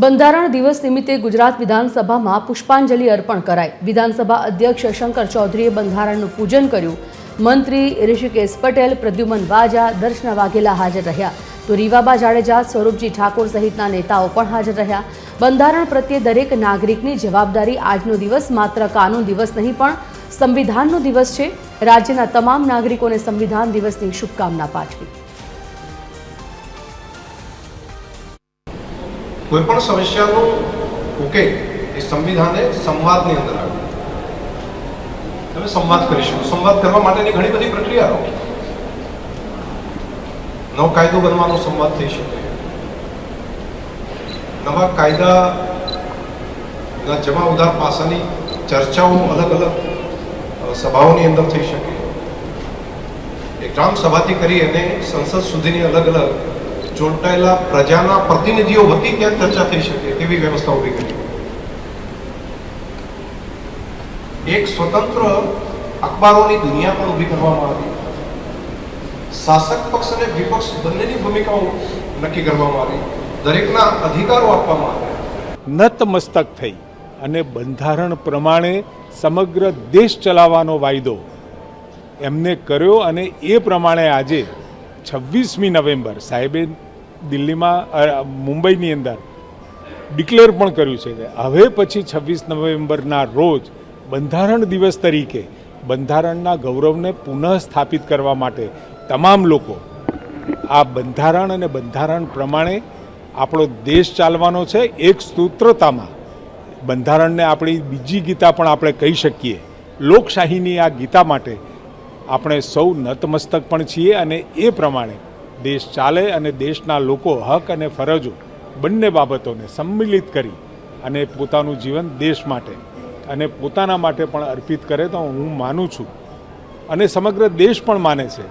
બંધારણ દિવસ નિમિત્તે ગુજરાત વિધાનસભામાં પુષ્પાંજલિ અર્પણ કરાઈ. વિધાનસભા અધ્યક્ષ શંકર ચૌધરીએ બંધારણનું પૂજન કર્યું. મંત્રી ઋષિકેશ પટેલ, પ્રદ્યુમન વાજા, દર્શના વાઘેલા હાજર રહ્યા. તો રીવાબા જાડેજા, સ્વરૂપજી ઠાકોર સહિતના નેતાઓ પણ હાજર રહ્યા. બંધારણ પ્રત્યે દરેક નાગરિકની જવાબદારી આજનો દિવસ માત્ર કાનૂન દિવસ નહીં, પણ સંવિધાનનો દિવસ છે. રાજ્યના તમામ નાગરિકોને સંવિધાન દિવસની શુભકામના પાઠવી. કોઈ પણ સમસ્યાનો ઉકેલ એ સંવિધાને સંવાદની અંદર આવે. તમે સંવાદ કરી શકો. સંવાદ કરવા માટેની ઘણી બધી પ્રક્રિયાઓ. નવો કાયદો બનવાનો સંવાદ થઈ શકે. નવા કાયદાના જમા ઉધાર પાસાની ચર્ચાઓ અલગ અલગ સભાઓની અંદર થઈ શકે. એક ગ્રામ સભાથી કરી અને સંસદ સુધીની અલગ અલગ ચૂંટાયેલા પ્રજાના પ્રતિનિધિઓ વતી ત્યાં ચર્ચા થઈ શકે તેવી વ્યવસ્થા ઊભી કરી. એક સ્વતંત્ર અખબારોની દુનિયા પણ ઊભી કરવામાં આવી. શાસક પક્ષ અને વિપક્ષ બંનેની ભૂમિકાઓ નક્કી કરવામાં આવી. દરેકના અધિકારો આપવામાં આવ્યા. નતમસ્તક થઈ અને બંધારણ પ્રમાણે સમગ્ર દેશ ચલાવવાનો વાયદો એમને કર્યો અને એ પ્રમાણે આજે છવ્વીસમી નવેમ્બર સાહેબે દિલ્હીમાં મુંબઈની અંદર ડિક્લેર પણ કર્યું છે કે હવે પછી છવ્વીસ નવેમ્બરના રોજ બંધારણ દિવસ તરીકે બંધારણના ગૌરવને પુનઃ સ્થાપિત કરવા માટે તમામ લોકો આ બંધારણ અને બંધારણ પ્રમાણે આપણો દેશ ચાલવાનો છે. એક સૂત્રતામાં બંધારણને આપણી બીજી ગીતા પણ આપણે કહી શકીએ. લોકશાહીની આ ગીતા માટે આપણે સૌ નતમસ્તક પણ છીએ અને એ પ્રમાણે દેશ ચાલે અને દેશના લોકો હક અને ફરજો બંને બાબતોને સંમિલિત કરી અને પોતાનું જીવન દેશ માટે અને પોતાના માટે પણ અર્પિત કરે તો હું માનું છું અને સમગ્ર દેશ પણ માને છે.